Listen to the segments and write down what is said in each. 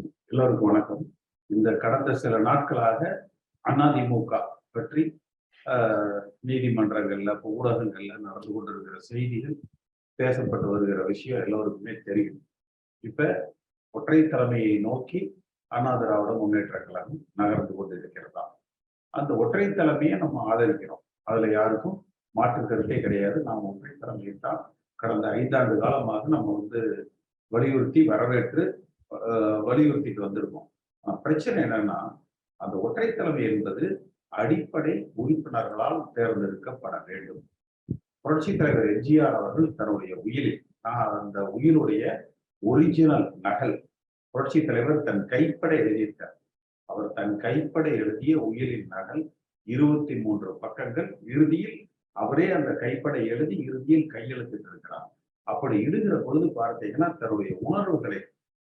எல்லோருக்கும் வணக்கம். இந்த கடந்த சில நாட்களாக அதிமுக பற்றி நீதிமன்றங்கள்ல இப்ப ஊடகங்கள்ல நடந்து கொண்டிருக்கிற செய்திகள் பேசப்பட்டு வருகிற விஷயம் எல்லோருக்குமே தெரியும். இப்ப ஒற்றை தலைமையை நோக்கி அண்ணா திராவிட முன்னேற்ற கழகம் நகர்ந்து கொண்டிருக்கிறதா? அந்த ஒற்றை தலைமையை நம்ம ஆதரிக்கிறோம். அதுல யாருக்கும் மாற்று கருத்தே கிடையாது. நாம் ஒற்றை தலைமையை தான் கடந்த ஐந்தாண்டு காலமாக நம்ம வந்து வலியுறுத்தி வரவேற்று வலியுறுத்திட்டு வந்திருக்கோம். பிரச்சனை என்னன்னா அந்த ஒற்றைத்தலைமை என்பது அடிப்படை உறுப்பினர்களால் தேர்ந்தெடுக்கப்பட வேண்டும். புரட்சி தலைவர் எம்ஜிஆர் அவர்கள் தன்னுடைய உயிரில் நான் அந்த உயிருடைய ஒரிஜினல் நகல் புரட்சி தலைவர் தன் கைப்பட எழுதியிருக்கார். அவர் தன் கைப்பட எழுதிய உயிரின் நகல் இருபத்தி மூன்று பக்கங்கள் இறுதியில் அவரே அந்த கைப்பட எழுதி இறுதியில் கையெழுத்திட்டு இருக்கிறார் அப்படி எழுதுகிற பொழுது பார்த்தீங்கன்னா தன்னுடைய உணர்வுகளை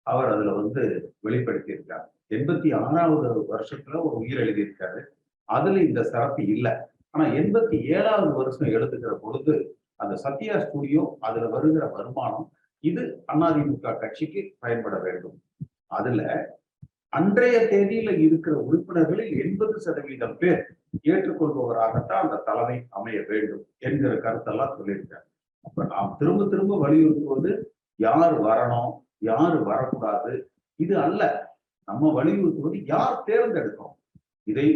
அவர் அதுல வந்து வெளிப்படுத்தியிருக்கார். எண்பத்தி ஆறாவது வருஷத்துல ஒரு உயிர் எழுதியிருக்காரு. அதுல இந்த சிறப்பு இல்லை. ஆனா எண்பத்தி ஏழாவது வருஷம் எழுதுகிற பொழுது அந்த சத்யா ஸ்டுடியோ அதுல வருகிற வருமானம் இது அதிமுக கட்சிக்கு பயன்பட வேண்டும். அதுல அன்றைய தேதியில இருக்கிற உறுப்பினர்களில் எண்பது சதவீதம் பேர் ஏற்றுக்கொள்பவராகத்தான் அந்த தலைமை அமைய வேண்டும் என்கிற கருத்தெல்லாம் சொல்லியிருக்காரு. அப்ப நாம் திரும்ப திரும்ப வலியுறுத்துவது யார் வரணும் யாரு வரக்கூடாது? இது அல்ல. நம்ம வலியுறுத்துவது யார் தேர்ந்தெடுக்கிறோம் இதை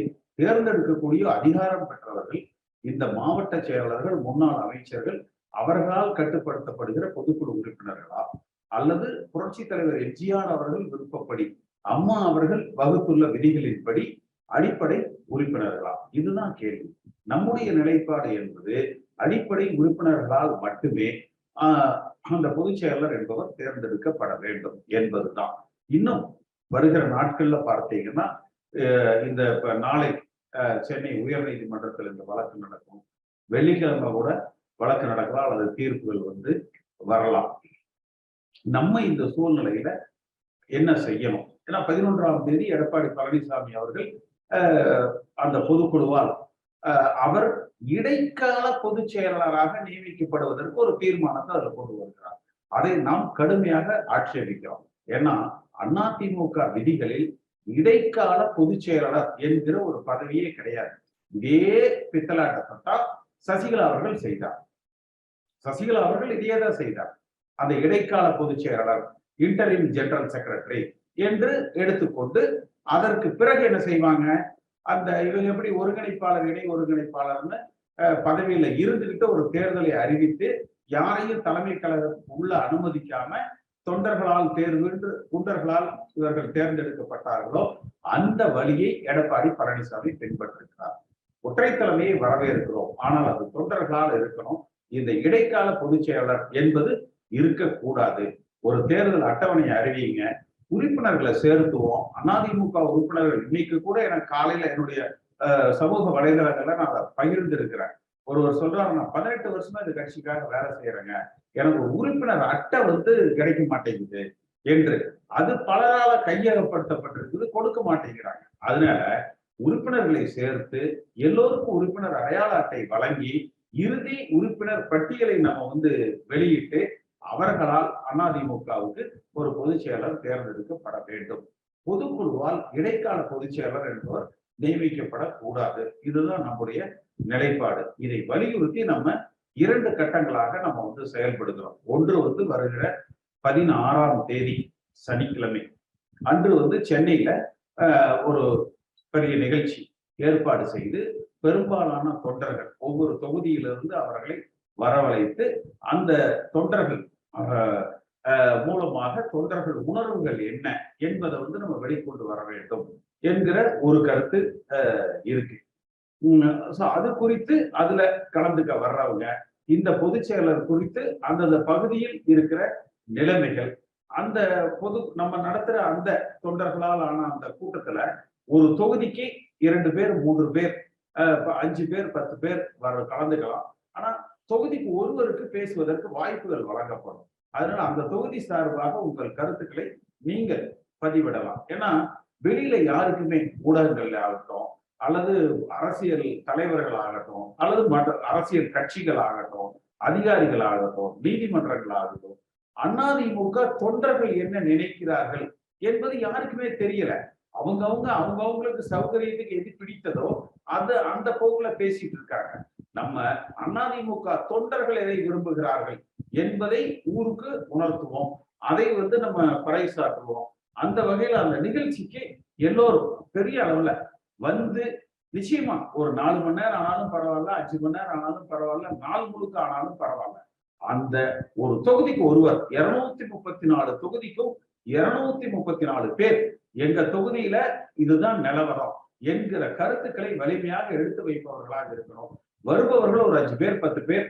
தேர்ந்தெடுக்கக்கூடிய அதிகாரம் பெற்றவர்கள் இந்த மாவட்ட செயலாளர்கள் முன்னாள் அமைச்சர்கள் அவர்களால் கட்டுப்படுத்தப்படுகிற பொதுக்குழு உறுப்பினர்களா அல்லது புரட்சி தலைவர் எம்ஜிஆர் அவர்கள் விருப்பப்படி அம்மா அவர்கள் வகுத்துள்ள விதிகளின்படி அடிப்படை உறுப்பினர்களா இதுதான் கேள்வி. நம்முடைய நிலைப்பாடு என்பது அடிப்படை உறுப்பினர்களால் மட்டுமே அந்த பொதுச் செயலர் என்பவர் தேர்ந்தெடுக்கப்பட வேண்டும் என்பதுதான். இன்னும் வருகிற நாட்கள்ல பார்த்தீங்கன்னா இந்த இப்ப நாளை சென்னை சென்னை உயர்நீதிமன்றத்தில் இந்த வழக்கு நடக்கும். வெள்ளிக்கிழமை கூட வழக்கு நடக்கலாம் அல்லது தீர்ப்புகள் வந்து வரலாம். நம்ம இந்த சூழ்நிலையில என்ன செய்யணும்? ஏன்னா பதினொன்றாம் தேதி எடப்பாடி பழனிசாமி அவர்கள் அந்த பொதுக்குழுவால் அவர் இடைக்கால பொதுச் செயலாளராக நியமிக்கப்படுவதற்கு ஒரு தீர்மானத்தை அதுல கொண்டு வருகிறார். அதை நாம் கடுமையாக ஆட்சேபிக்கிறோம். ஏன்னா அதிமுக விதிகளில் இடைக்கால பொதுச் செயலாளர் என்கிற ஒரு பதவியே கிடையாது. இதே பித்தலாட்டத்தை சசிகலா அவர்கள் செய்தார். சசிகலா அவர்கள் இதையே தான் செய்தார். அந்த இடைக்கால பொதுச் செயலாளர் இன்டரிம் ஜெனரல் செக்ரட்டரி என்று எடுத்துக்கொண்டு அதற்கு பிறகு என்ன செய்வாங்க? அந்த இவங்க எப்படி ஒருங்கிணைப்பாளர் இணை ஒருங்கிணைப்பாளர்னு பதவியில இருந்துகிட்டு ஒரு தேர்தலை அறிவித்து யாரையும் தலைமை கழகம் உள்ள அனுமதிக்காம தொண்டர்களால் தேர்வு என்று குண்டர்களால் இவர்கள் தேர்ந்தெடுக்கப்பட்டார்களோ அந்த வழியை எடப்பாடி பழனிசாமி பின்பற்றிருக்கிறார். ஒற்றை தலைமையை வரவேற்கிறோம். ஆனால் அது தொண்டர்களால் இருக்கணும். இந்த இடைக்கால பொதுச் செயலாளர் என்பது இருக்கக்கூடாது. ஒரு தேர்தல் அட்டவணையை அறிவிங்க. உறுப்பினர்களை சேர்த்துவோம். அதிமுக உறுப்பினர்கள் இன்னைக்கு கூட எனக்கு காலையில என்னுடைய சமூக வலைதளங்கள்ல நான் அதை பகிர்ந்திருக்கிறேன். ஒருவர் சொல்றாரு நான் பதினெட்டு வருஷமா இந்த கட்சிக்காக வேலை செய்யறேங்க. எனக்கு ஒரு உறுப்பினர் அட்டை வந்து கிடைக்க மாட்டேங்குது என்று. அது பலரால கையகப்படுத்தப்பட்டிருக்குது கொடுக்க மாட்டேங்கிறாங்க. அதனால உறுப்பினர்களை சேர்த்து எல்லோருக்கும் உறுப்பினர் அடையாள அட்டை வழங்கி இறுதி உறுப்பினர் பட்டியலை நம்ம வந்து வெளியிட்டு அவர்களால் அதிமுகவுக்கு ஒரு பொதுச் செயலர் தேர்ந்தெடுக்கப்பட வேண்டும். பொதுக்குழுவால் இடைக்கால பொதுச் செயலர் என்பவர் நியமிக்கப்படக்கூடாது. இதுதான் நம்முடைய நிலைப்பாடு. இதை வலியுறுத்தி நம்ம இரண்டு கட்டங்களாக நம்ம வந்து செயல்படுகிறோம். ஒன்று வந்து வருகிற பதினாறாம் தேதி சனிக்கிழமை. அன்று வந்து சென்னையில ஒரு பெரிய நிகழ்ச்சி ஏற்பாடு செய்து பெரும்பாலான தொண்டர்கள் ஒவ்வொரு தொகுதியிலிருந்து அவர்களை வரவழைத்து அந்த தொண்டர்கள் மூலமாக தொண்டர்கள் உணர்வுகள் என்ன என்பதை வந்து நம்ம வெளிக்கொண்டு வர வேண்டும் என்கிற ஒரு கருத்து இருக்கு. அது குறித்து அதுல கலந்துக்க வர்றவங்க இந்த பொதுச் செயலர் குறித்து அந்தந்த பகுதியில் இருக்கிற நிலைமைகள் அந்த பொது நம்ம நடத்துற அந்த தொண்டர்களால் ஆன அந்த கூட்டத்துல ஒரு தொகுதிக்கு இரண்டு பேர் மூன்று பேர் அஞ்சு பேர் பத்து பேர் வர கலந்துக்கலாம். ஆனா தொகுதிக்கு ஒருவருக்கு பேசுவதற்கு வாய்ப்புகள் வழங்கப்படும். அதனால அந்த தொகுதி சார்பாக உங்கள் கருத்துக்களை நீங்கள் பதிவிடலாம். ஏன்னா வெளியில யாருக்குமே ஊடகங்கள்ல ஆகட்டும் அல்லது அரசியல் தலைவர்கள் ஆகட்டும் அல்லது மற்ற அரசியல் கட்சிகள் ஆகட்டும் அதிகாரிகள் ஆகட்டும் நீதிமன்றங்கள் ஆகட்டும் அதிமுக தொண்டர்கள் என்ன நினைக்கிறார்கள் என்பது யாருக்குமே தெரியல. அவங்கவுங்க அவங்க அவங்களுக்கு சௌகரியத்துக்கு எது பிடித்ததோ அது அந்த போக்குல பேசிட்டு இருக்காங்க. நம்ம அதிமுக தொண்டர்கள் எதை விரும்புகிறார்கள் என்பதை ஊருக்கு உணர்த்துவோம். அதை வந்து நம்ம பறைசாற்றுவோம். அந்த வகையில அந்த நிகழ்ச்சிக்கு எல்லோரும் பெரிய அளவுல வந்து நிச்சயமா ஒரு நாலு மணி நேரம் ஆனாலும் பரவாயில்ல அஞ்சு மணி நேரம் ஆனாலும் பரவாயில்ல நாள் முழுக்க ஆனாலும் பரவாயில்ல. அந்த ஒரு தொகுதிக்கு ஒருவர் இருநூத்தி முப்பத்தி நாலு தொகுதிக்கும் இருநூத்தி முப்பத்தி நாலு பேர் எங்க தொகுதியில இதுதான் நிலவரம். என்கிற கருத்துக்களை வலிமையாக எடுத்து வைப்பவர்களாக இருக்கிறோம் வருபவர்கள் ஒரு அஞ்சு பேர் பத்து பேர்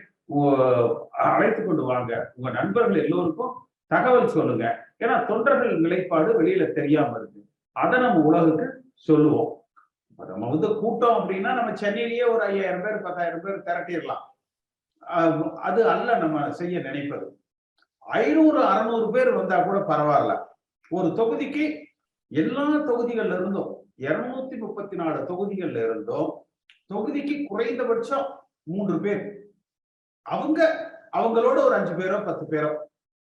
அழைத்து கொண்டு வாங்க. உங்க நண்பர்கள் எல்லோருக்கும் தகவல் சொல்லுங்க. ஏன்னா தொண்டர்கள் நிலைப்பாடு வெளியில தெரியாம இருக்கு. அதை நம்ம உலகுக்கு சொல்லுவோம். நம்ம வந்து கூட்டம் அப்படின்னா நம்ம சென்னையிலேயே ஒரு ஐயாயிரம் பேர் பத்தாயிரம் பேர் திரட்டிடலாம். அது அல்ல நம்ம செய்ய நினைப்பது. ஐநூறு அறுநூறு பேர் வந்தா கூட பரவாயில்ல. ஒரு தொகுதிக்கு எல்லா தொகுதிகள்ல இருந்தும் இருநூத்தி முப்பத்தி நாலு தொகுதிகள்ல இருந்தும். தொகுதிக்கு குறைந்தபட்சம் மூன்று பேர். அவங்க அவங்களோட ஒரு அஞ்சு பேரோ பத்து பேரோ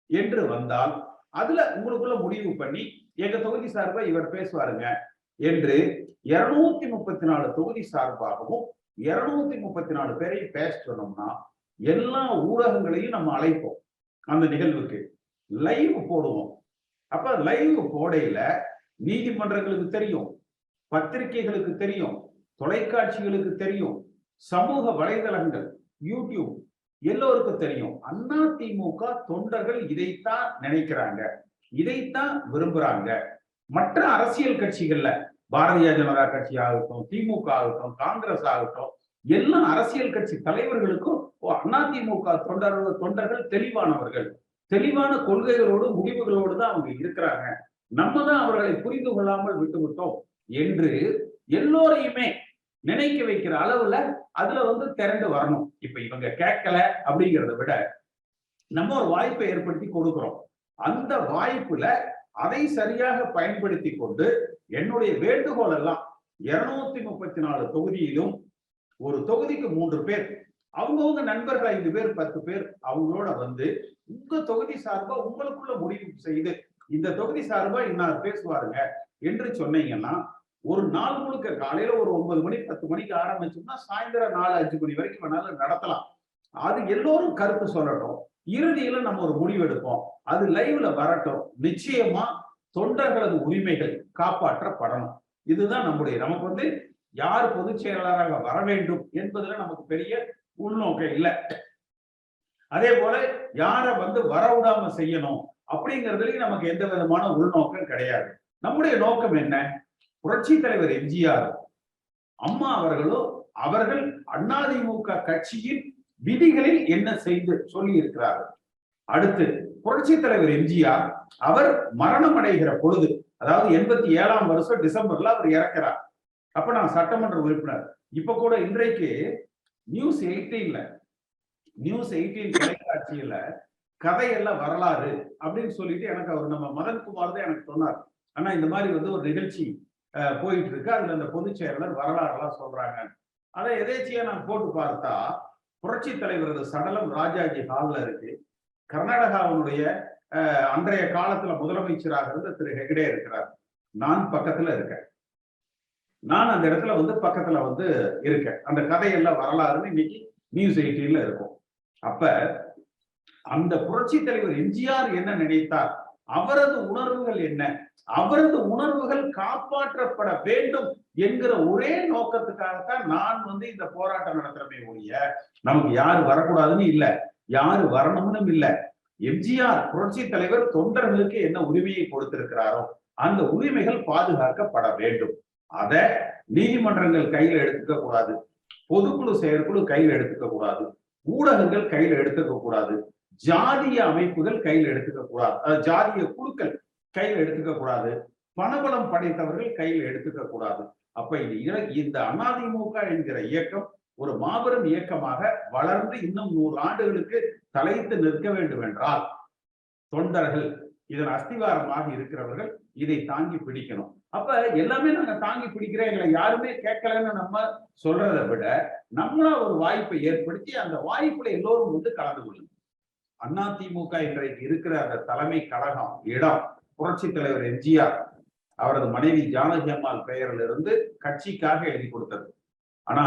என்று வந்தால் அதுல உங்களுக்குள்ள முடிவு பண்ணி எங்க தொகுதி சார்பா இவர் பேசுவாருங்க என்று இருநூத்தி முப்பத்தி நாலு தொகுதி சார்பாகவும் இருநூத்தி முப்பத்தி நாலு பேரையும் பேச சொன்னோம்னா எல்லா ஊடகங்களையும் நம்ம அழைப்போம் அந்த நிகழ்வுக்கு. லைவ் போடுவோம். அப்ப லைவ் போடையில நீதிமன்றங்களுக்கு தெரியும். பத்திரிகைகளுக்கு தெரியும் தொலைக்காட்சிகளுக்கு தெரியும் சமூக வலைதளங்கள் யூடியூப் எல்லோருக்கும் தெரியும். அண்ணா திமுக தொண்டர்கள் இதைத்தான் நினைக்கிறாங்க. இதைத்தான் விரும்புறாங்க. மற்ற அரசியல் கட்சிகள்ல பாரதிய ஜனதா கட்சி ஆகட்டும் திமுக ஆகட்டும் காங்கிரஸ் ஆகட்டும் எல்லா அரசியல் கட்சி தலைவர்களுக்கும் அதிமுக தொண்டர்கள் தொண்டர்கள் தெளிவானவர்கள். தெளிவான கொள்கைகளோடு முடிவுகளோடு தான் அவங்க இருக்கிறாங்க. நம்ம தான் அவர்களை புரிந்து கொள்ளாமல் விட்டுவிட்டோம் என்று எல்லோரையுமே நினைக்க வைக்கிற அளவுல அதுல வந்து திரண்டு வரணும். இப்ப இவங்க கேட்கல அப்படிங்கிறத விட நம்ம ஒரு வாய்ப்பை ஏற்படுத்தி கொடுக்கிறோம். அந்த வாய்ப்புல அதை சரியாக பயன்படுத்தி கொண்டு என்னுடைய வேண்டுகோள் எல்லாம் இருநூத்தி முப்பத்தி நாலு தொகுதியிலும் ஒரு தொகுதிக்கு மூன்று பேர் அவங்கவுங்க நண்பர்கள் ஐந்து பேர் பத்து பேர் அவங்களோட வந்து உங்க தொகுதி சார்பா உங்களுக்குள்ள முடிவு செய்து இந்த தொகுதி சார்பா இன்னார் பேசுவாருங்க என்று சொன்னீங்கன்னா ஒரு நாள் முழுக்க காலையில ஒரு ஒன்பது மணி பத்து மணிக்கு ஆரம்பிச்சோம்னா சாயந்தரம் நாலு அஞ்சு மணி வரைக்கும் வேணாலும் நடத்தலாம். அது எல்லோரும் கருத்து சொல்லட்டும். இறுதியில நம்ம ஒரு முடிவு எடுப்போம். அது லைவ்ல வரட்டும். நிச்சயமா தொண்டர்களது உரிமைகள் காப்பாற்றப்படணும். இதுதான் நம்முடைய நமக்கு வந்து யார் பொதுச் செயலாளராக வர வேண்டும் என்பதுல நமக்கு பெரிய உள்நோக்கம் இல்லை. அதே போல யார வந்து வரவிடாம செய்யணும் அப்படிங்கிறதுலயும் நமக்கு எந்த விதமான உள்நோக்கம் கிடையாது. நம்முடைய நோக்கம் என்ன? புரட்சி தலைவர் எம்ஜிஆர் அம்மா அவர்களோ அவர்கள் அதிமுக கட்சியின் விதிகளில் என்ன செய்து சொல்லி இருக்கிறார்கள் அடுத்து புரட்சி தலைவர் எம்ஜிஆர் அவர் மரணம் அடைகிற பொழுது அதாவது எண்பத்தி ஏழாம் வருஷம் டிசம்பர்ல அவர் இறக்கிறார். அப்ப நான் சட்டமன்ற உறுப்பினர். இப்ப கூட இன்றைக்கு நியூஸ் எயிட்டீன்ல நியூஸ் எயிட்டீன் தொலைக்காட்சியில கதையெல்லாம் வரலாறு அப்படின்னு சொல்லிட்டு எனக்கு அவர் நம்ம மதன்குமார் தான் எனக்கு சொன்னார். ஆனா இந்த மாதிரி வந்து ஒரு நிகழ்ச்சி போயிட்டு இருக்கு அதுல அந்த பொதுச் செயலர் வரலாறுலாம் சொல்றாங்க. அதை எதேச்சியா நான் போட்டு பார்த்தா புரட்சி தலைவரது சடலம் ராஜாஜி ஹால்ல இருக்கு. கர்நாடகாவினுடைய அன்றைய காலத்துல முதலமைச்சராக இருந்த திரு ஹெகடே இருக்கிறார். நான் பக்கத்துல இருக்கேன். நான் அந்த இடத்துல வந்து பக்கத்துல வந்து இருக்கேன். அந்த கதையெல்லாம் வரலாறுன்னு இன்னைக்கு நியூஸ் எயிட்டீன்ல இருக்கும். அப்ப அந்த புரட்சி தலைவர் எம்ஜிஆர் என்ன நினைத்தார்? அவரது உணர்வுகள் என்ன? அவரது உணர்வுகள் காப்பாற்றப்பட வேண்டும் என்கிற ஒரே நோக்கத்துக்காகத்தான் நான் வந்து இந்த போராட்டம் நடத்துறமே ஒழிய நமக்கு யாரு வரக்கூடாதுன்னு இல்ல. யாரு வரணும்னு இல்ல. எம்ஜிஆர் புரட்சி தலைவர் தொண்டர்களுக்கு என்ன உரிமையை கொடுத்திருக்கிறாரோ அந்த உரிமைகள் பாதுகாக்கப்பட வேண்டும். அத நீதிமன்றங்கள் கையில எடுத்துக்க கூடாது. பொதுக்குழு செயற்குழு கையில எடுத்துக்க கூடாது. ஊடகங்கள் கையில எடுத்துக்க கூடாது. ஜாதிய அமைப்புகள் கையில் எடுத்துக்க கூடாது. ஜாதிய குழுக்கள் கையில் எடுத்துக்க கூடாது. பணபலம் படைத்தவர்கள் கையில் எடுத்துக்க கூடாது. அப்ப இந்த அதிமுக என்கிற இயக்கம் ஒரு மாபெரும் இயக்கமாக வளர்ந்து இன்னும் நூறு ஆண்டுகளுக்கு தலைத்து நிற்க வேண்டும் என்றால் தொண்டர்கள் இதன் அஸ்திவாரமாக இருக்கிறவர்கள் இதை தாங்கி பிடிக்கணும். அப்ப எல்லாமே நாங்க தாங்கி பிடிக்கிறோம் எங்களை யாருமே கேட்கலன்னு நம்ம சொல்றதை விட நம்மளா ஒரு வாய்ப்பை ஏற்படுத்தி அந்த வாய்ப்புல எல்லோரும் வந்து கலந்து கொள்ளுங்க அதிமுக இன்றைக்கு இருக்கிற அந்த தலைமை கழகம் இடம் புரட்சி தலைவர் எம்ஜிஆர் அவரது மனைவி ஜானகி அம்மாள் பெயரில் இருந்து கட்சிக்காக எழுதி கொடுத்தது. ஆனா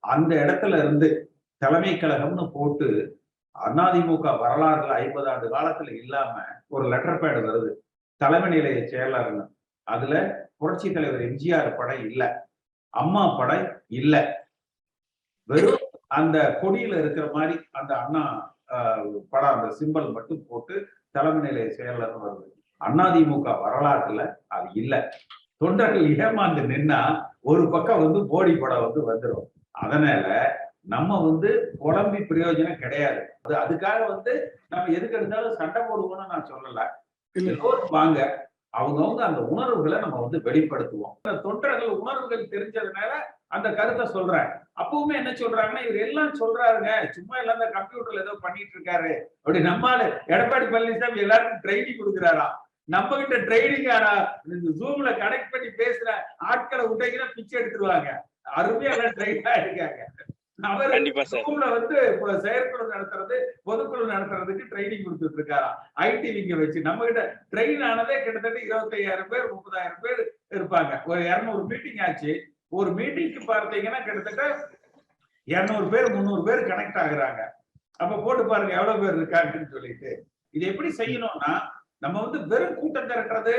அந்த இடத்துல இருந்து தலைமை கழகம்னு போட்டு அதிமுக வரலாறுல ஐம்பது ஆண்டு காலத்துல இல்லாம ஒரு லெட்டர் பேடு வருது. தலைமை நிலைய செயலாளர்னு. அதுல புரட்சி தலைவர் எம்ஜிஆர் படை இல்ல. அம்மா படை இல்ல. வெறும் அந்த கொடியில இருக்கிற மாதிரி அந்த அண்ணா படம் அந்த சிம்பல் மட்டும் போட்டு தலைமை நிலைய செயலர் வருது அதிமுக வரலாற்றுல அது இல்ல. தொண்டர்கள் ஏமாந்து நின்னா ஒரு பக்கம் வந்து போடி படம் வந்து வந்துடும் அதனால நம்ம வந்து புலம்பி பிரயோஜனம் கிடையாது. அது அதுக்காக வந்து நம்ம எதுக்கு எடுத்தாலும் சண்டை போடுவோம்னு நான் சொல்லல. வாங்க அவங்கவுங்க அந்த உணர்வுகளை நம்ம வந்து வெளிப்படுத்துவோம். தொண்டர்கள் உணர்வுகள் தெரிஞ்சதுனால அந்த கருத்தை சொல்றேன். அப்பவுமே என்ன சொல்றாங்கன்னா இவர் எல்லாம் சொல்றாருங்க. சும்மா எல்லாம் இந்த கம்ப்யூட்டர்ல ஏதோ பண்ணிட்டு இருக்காரு. அப்படி நம்மால எடப்பாடி பழனிசாமி எல்லாருக்கும் ட்ரைனிங் கொடுக்குறாரா? நம்ம கிட்ட ட்ரைனிங் ஆனா இந்த ஜூம்ல கனெக்ட் பண்ணி பேசுற ஆட்களை விட்டீங்கன்னா பிச்சை எடுத்துருவாங்க. அருமையா எல்லாம் ட்ரைனா இருக்காங்க அவர் ஸ்கூல்ல வந்து செயற்குழு நடத்துறது பொதுக்குழு நடத்துறதுக்கு ட்ரைனிங் கொடுத்துட்டு இருக்காராம் ஐடி விங்க வச்சு. நம்ம கிட்ட ட்ரெயின் ஆனதே கிட்டத்தட்ட இருபத்தையாயிரம் பேர் முப்பதாயிரம் பேர் இருப்பாங்க. ஒரு இருநூறு மீட்டிங் ஆச்சு. ஒரு மீட்டிங்க்கு பார்த்தீங்கன்னா கிட்டத்தட்ட இருநூறு பேர் முந்நூறு பேர் கனெக்ட் ஆகுறாங்க. அப்ப போட்டு பாருங்க எவ்வளவு பேர் இருக்காங்கன்னு சொல்லிட்டு. இது எப்படி செய்யணும்னா நம்ம வந்து வெறும் கூட்டம் திரட்டுறது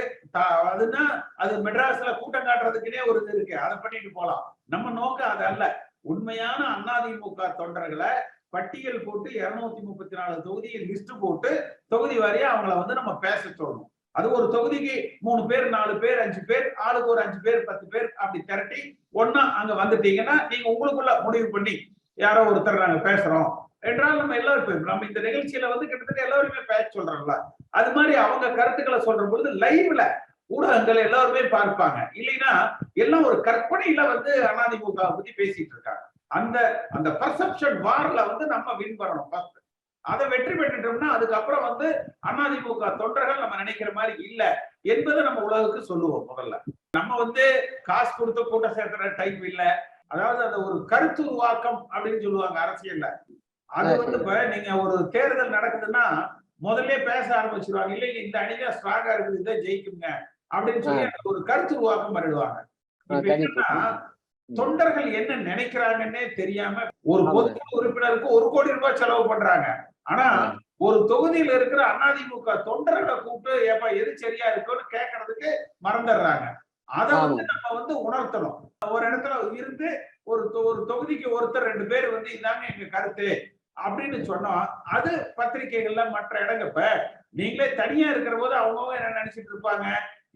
அதுன்னா அது மெட்ராஸ்ல கூட்டம் காட்டுறதுக்குனே ஒரு இது இருக்கு. அதை பண்ணிட்டு போலாம். நம்ம நோக்கம் அது அல்ல. உண்மையான அதிமுக தொண்டர்களை பட்டியல் போட்டு இருநூத்தி முப்பத்தி நாலு தொகுதியில் லிஸ்ட் போட்டு தொகுதி வாரியா அவங்கள வந்து நம்ம பேச சொல்லணும். அது ஒரு தொகுதிக்கு மூணு பேர் நாலு பேர் அஞ்சு பேர் ஆளுக்கு ஒரு அஞ்சு பேர் பத்து பேர் அப்படி திரட்டி ஒன்னா அங்க வந்துட்டீங்கன்னா நீங்க உங்களுக்குள்ள முடிவு பண்ணி யாரோ ஒருத்தர் நாங்க பேசுறோம். என்றால் நம்ம எல்லாரும் பேசுறோம் நம்ம இந்த நிகழ்ச்சியில வந்து கிட்டத்தட்ட எல்லாருமே பேச சொல்றோம்ல அது மாதிரி அவங்க கருத்துக்களை சொல்ற பொழுது லைவ்ல ஊடகங்கள் எல்லாருமே பார்ப்பாங்க. இல்லைன்னா எல்லாம் ஒரு கற்பனையில வந்து அதிமுக பத்தி பேசிட்டு இருக்காங்க. அந்த அந்த பர்செப்ஷன் வார்ல வந்து நம்ம வின் பண்ணணும். அதை வெற்றி பெற்றுட்டோம்னா அதுக்கப்புறம் வந்து அதிமுக தொண்டர்கள் நம்ம நினைக்கிற மாதிரி இல்ல என்பதை நம்ம உலகுக்கு சொல்லுவோம் முதல்ல. நம்ம வந்து காசு கொடுத்து கூட்டம் சேர்த்துற டைப் இல்ல. அதாவது அந்த ஒரு கருத்து உருவாக்கம் அப்படின்னு சொல்லுவாங்க அரசியல்ல. அது வந்து இப்ப நீங்க ஒரு தேர்தல் நடக்குதுன்னா முதல்ல பேச ஆரம்பிச்சிருவாங்க. இல்லைங்க இந்த அணிதான் ஸ்ட்ராங்கா இருக்குது இதை ஜெயிக்குங்க அப்படின்னு சொல்லி ஒரு கருத்து உருவாக்கம் பண்ணிடுவாங்க தொண்டர்கள் என்ன நினைக்கிறாங்கன்னே தெரியாம ஒரு. பொதுக்குழு உறுப்பினருக்கு ஒரு கோடி ரூபாய் செலவு பண்றாங்க. ஆனா ஒரு தொகுதியில இருக்கிற அதிமுக தொண்டர்களை கூப்பிட்டு ஏப்பா எது சரியா இருக்குன்னு கேட்கறதுக்கு மறந்துடுறாங்க. அதை வந்து நம்ம வந்து உணர்த்தணும். ஒரு இடத்துல இருந்து ஒரு ஒரு தொகுதிக்கு ஒருத்தர் ரெண்டு பேர் வந்து இதாங்க எங்க கருத்து. அப்படின்னு சொன்னோம் அது பத்திரிகைகள்ல மற்ற இடங்க இப்ப நீங்களே தனியா இருக்கிற போது அவங்கவுங்க என்ன நினைச்சிட்டு இருப்பாங்க?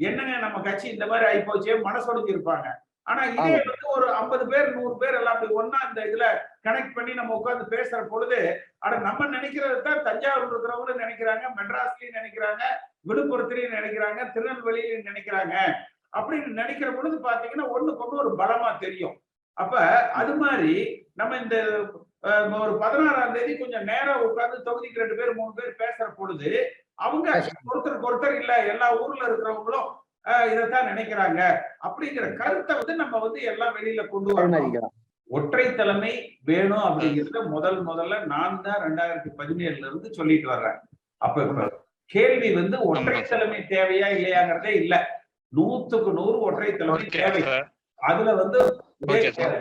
என்னங்க நம்ம கட்சி இந்த மாதிரி ஆயிப்போச்சே மனசொடிஞ்சு இருப்பாங்க ஆனா இதே. வந்து ஒரு ஐம்பது பேர் நூறு பேர் எல்லாம் அப்படி ஒண்ணா இந்த இதுல கனெக்ட் பண்ணி நம்ம உட்கார்ந்து பேசுற பொழுது அட நம்ம நினைக்கிறது தான் தஞ்சாவூர் இருக்கிறவங்களும் நினைக்கிறாங்க மெட்ராஸ்லயும் நினைக்கிறாங்க விழுப்புரத்துலயும் நினைக்கிறாங்க திருநெல்வேலியிலும் நினைக்கிறாங்க. அப்படின்னு நினைக்கிற பொழுது பாத்தீங்கன்னா ஒண்ணுக்கு ஒண்ணு ஒரு பலமா தெரியும். அப்ப அது மாதிரி நம்ம இந்த ஒரு பதினாறாம் தேதி கொஞ்சம் நேரம் உட்கார்ந்து தொகுதிக்கு ரெண்டு பேர் மூணு பேர் பேசுற பொழுது அவங்க ஒருத்தருக்கு ஒருத்தர் இல்ல எல்லா ஊர்ல இருக்கிறவங்களும் இதைத்தான் நினைக்கிறாங்க. அப்படிங்கிற கருத்தை வந்து நம்ம வந்து எல்லாம் வெளியில கொண்டு வரணும். ஒற்றை தலைமை வேணும் அப்படிங்கிறத முதல் முதல்ல நான் தான் ரெண்டாயிரத்தி பதினேழுல இருந்து சொல்லிட்டு வர்றேன். அப்ப கேள்வி வந்து ஒற்றை. தலைமை தேவையா இல்லையாங்கிறதே இல்ல. நூத்துக்கு நூறு ஒற்றை தலைமை தேவை. அதுல வந்து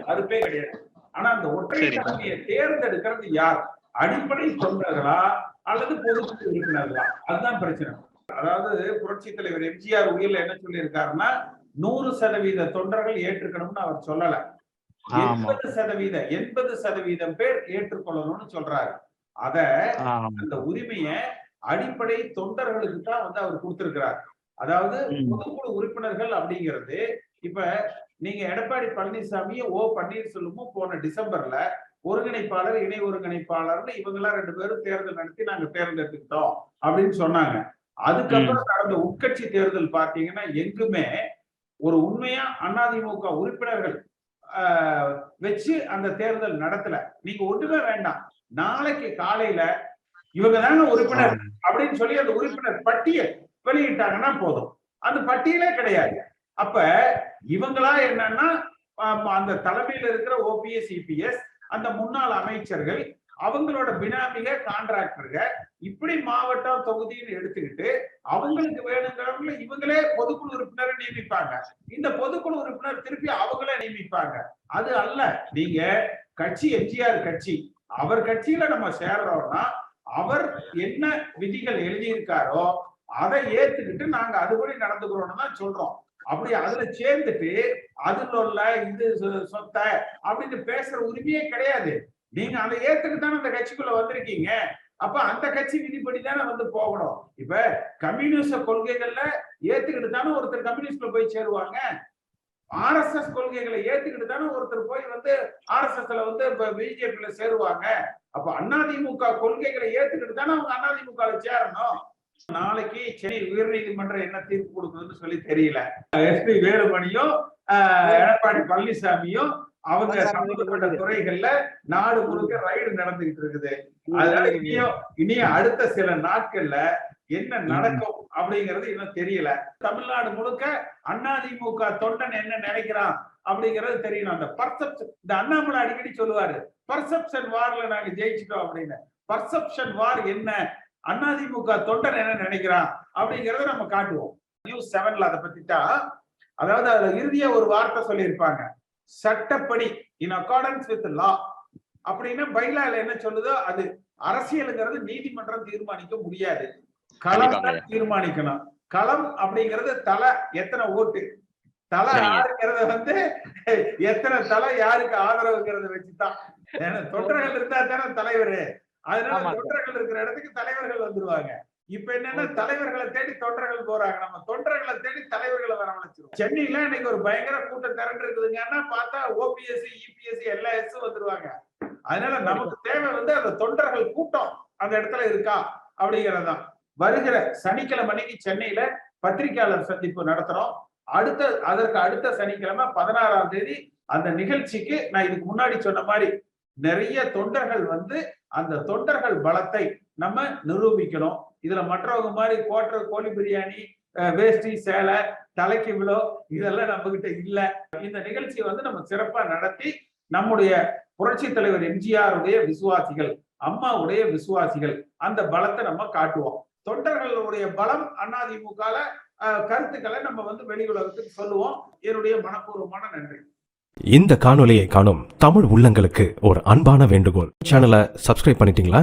கருப்பே கிடையாது. ஆனா அந்த ஒற்றை. தலைமையை தேர்ந்தெடுக்கிறது யார்? அடிப்படை தொண்டர்களா அல்லது பொதுக்குழு உறுப்பினர்களா? அதுதான் பிரச்சனை. அதாவது புரட்சி தலைவர் எம்ஜிஆர் உயிர்ல என்ன சொல்லியிருக்காருன்னா நூறு சதவீத தொண்டர்கள் ஏற்றுக்கணும்னு அவர் சொல்லல. எண்பது சதவீத எண்பது சதவீதம் பேர் ஏற்றுக்கொள்ளணும்னு சொல்றாரு. அத அந்த உரிமைய அடிப்படை தொண்டர்களுக்கு தான் வந்து அவர் கொடுத்திருக்கிறார். அதாவது. பொதுக்குழு உறுப்பினர்கள் அப்படிங்கிறது இப்ப நீங்க எடப்பாடி பழனிசாமியும் ஓ பன்னீர்செல்வமும் போன டிசம்பர்ல ஒருங்கிணைப்பாளர் இணை ஒருங்கிணைப்பாளர்னு இவங்க எல்லாம் ரெண்டு பேரும் தேர்தல் நடத்தி நாங்க தேர்ந்தெடுத்துக்கிட்டோம் அப்படின்னு சொன்னாங்க. அதுக்கப்புறம் நடந்த உட்கட்சி தேர்தல் பார்த்தீங்கன்னா எங்குமே ஒரு உண்மையா அதிமுக உறுப்பினர்கள் வச்சு அந்த தேர்தல் நடத்தல. நீங்க ஒண்ணுமே வேண்டாம். நாளைக்கு காலையில இவங்க தாங்க உறுப்பினர் அப்படின்னு சொல்லி அந்த உறுப்பினர் பட்டியல் வெளியிட்டாங்கன்னா போதும். அந்த பட்டியலே கிடையாது. அப்ப இவங்களா என்னன்னா அந்த தலைமையில இருக்கிற ஓபிஎஸ் இபிஎஸ் அந்த முன்னாள் அமைச்சர்கள் அவங்களோட பினாமிக கான்ட்ராக்டருங்க இப்படி மாவட்டம் தொகுதின்னு எடுத்துக்கிட்டு அவங்களுக்கு வேணுங்கிறவங்கள இவங்களே பொதுக்குழு உறுப்பினரை நியமிப்பாங்க. இந்த பொதுக்குழு உறுப்பினர் திருப்பி அவங்களே நியமிப்பாங்க. அது அல்ல நீங்க கட்சி எம்ஜிஆர் கட்சி அவர் கட்சியில நம்ம சேர்றோம்னா அவர் என்ன விதிகள் எழுதியிருக்காரோ அதை ஏத்துக்கிட்டு நாங்க அதுபடி நடந்துக்கிறோம்னு தான் சொல்றோம். அப்படி அதுல சேர்ந்துட்டு அதுல உள்ள இது சொ- சொத்தை அப்படின்னு பேசுற உரிமையே கிடையாது. நீங்க அதை ஏத்துக்கிட்டு தானே அந்த கட்சிக்குள்ள வந்திருக்கீங்க. அப்ப அந்த கட்சி விதிப்படி தானே வந்து போகணும். இப்ப கம்யூனிஸ்ட கொள்கைகள்ல ஏத்துக்கிட்டு தானே ஒருத்தர் கம்யூனிஸ்ட்ல போய் சேருவாங்க. ஆர்எஸ்எஸ் கொள்கைகளை ஏத்துக்கிட்டு தானே ஒருத்தர் போய் வந்து ஆர்எஸ்எஸ்ல வந்து பிஜேபியில சேருவாங்க. அப்ப அதிமுக கொள்கைகளை ஏத்துக்கிட்டு தானே அவங்க அதிமுக சேரணும். நாளைக்கு சென்னை உயர்நீதிமன்றம் என்ன தீர்ப்பு கொடுக்குதுன்னு சொல்லி தெரியல. எஸ்பி வேலுமணியும் எடப்பாடி பழனிசாமியும் அவங்க சம்பந்தப்பட்ட துறைகள்ல நாடு முழுக்க ரைடு நடந்துகிட்டு இருக்குது. அதனால இனியும் இனியும் அடுத்த சில நாட்கள்ல என்ன நடக்கும் அப்படிங்கிறது இன்னும் தெரியல. தமிழ்நாடு முழுக்க அதிமுக தொண்டன் என்ன நினைக்கிறான் அப்படிங்கிறது தெரியணும். அந்த பர்செப்ஷன் இந்த அண்ணாமலை அடிக்கடி சொல்லுவாரு பர்செப்ஷன் வார்ல நாங்க ஜெயிச்சிட்டோம் அப்படின்னு. பர்செப்ஷன் வார் என்ன? அதிமுக தொண்டன் என்ன நினைக்கிறான் அப்படிங்கறத நம்ம காட்டுவோம். நியூஸ் செவன்ல அதை பத்தி தான் அதாவது அதுல இறுதியா ஒரு வார்த்தை சொல்லியிருப்பாங்க. சட்டப்படி இன் அக்கார்டன்ஸ் வித் லா அப்படின்னா பைலால என்ன சொல்லுதோ அது அரசியலுங்கிறது நீதிமன்றம் தீர்மானிக்க முடியாது. களம். தீர்மானிக்கணும். களம் அப்படிங்கிறது தலை எத்தனை ஓட்டு? தலை. யாருங்கிறத வந்து எத்தனை தலை யாருக்கு ஆதரவுங்கிறத வச்சுதான். ஏன்னா தொண்டர்கள் இருந்தா தானே தலைவர். அதனால. தொண்டர்கள் இருக்கிற இடத்துக்கு தலைவர்கள் வந்துருவாங்க. இப்ப என்னன்னா தலைவர்களை தேடி தொண்டர்கள் போறாங்க. நம்ம தொண்டர்களை தேடி தலைவர்களை வரவழைச்சிருவோம். சென்னையில இன்னைக்கு ஒரு பயங்கர கூட்டம் திரண்டு இருக்குதுங்கன்னா பார்த்தா ஓபிஎஸ்சி இபிஎஸ்சி எல்லா எஸ் வந்துருவாங்க. அதனால நமக்கு தேவை வந்து அந்த தொண்டர்கள் கூட்டம் அந்த இடத்துல இருக்கா அப்படிங்கறதுதான். வருகிற சனிக்கிழமை அன்னைக்கு சென்னையில பத்திரிகையாளர் சந்திப்பு நடத்துறோம். அடுத்த அதற்கு அடுத்த சனிக்கிழமை பதினாறாம் தேதி அந்த நிகழ்ச்சிக்கு நான் இதுக்கு முன்னாடி சொன்ன மாதிரி நிறைய தொண்டர்கள் வந்து அந்த தொண்டர்கள் பலத்தை நம்ம நிரூபிக்கணும். இதுல மற்றவங்க மாதிரி கோட்டர் கோழி பிரியாணி வேஷ்டி சேலை தலைக்கு விழோ இதெல்லாம் நம்ம கிட்ட இல்லை. இந்த நிகழ்ச்சியை வந்து நம்ம சிறப்பா நடத்தி நம்முடைய புரட்சி தலைவர் எம்ஜிஆருடைய விசுவாசிகள் அம்மாவுடைய விசுவாசிகள் அந்த பலத்தை நம்ம காட்டுவோம். தொண்டர்களுடைய பலம் அதிமுகல கருத்துக்களை நம்ம வந்து வெளி உலகத்துக்கு சொல்லுவோம். என்னுடைய மனப்பூர்வமான நன்றி. இந்த காணொலியை காணும் தமிழ் உள்ளங்களுக்கு ஒரு அன்பான வேண்டுகோள். சேனலை சப்ஸ்கிரைப் பண்ணிட்டீங்களா?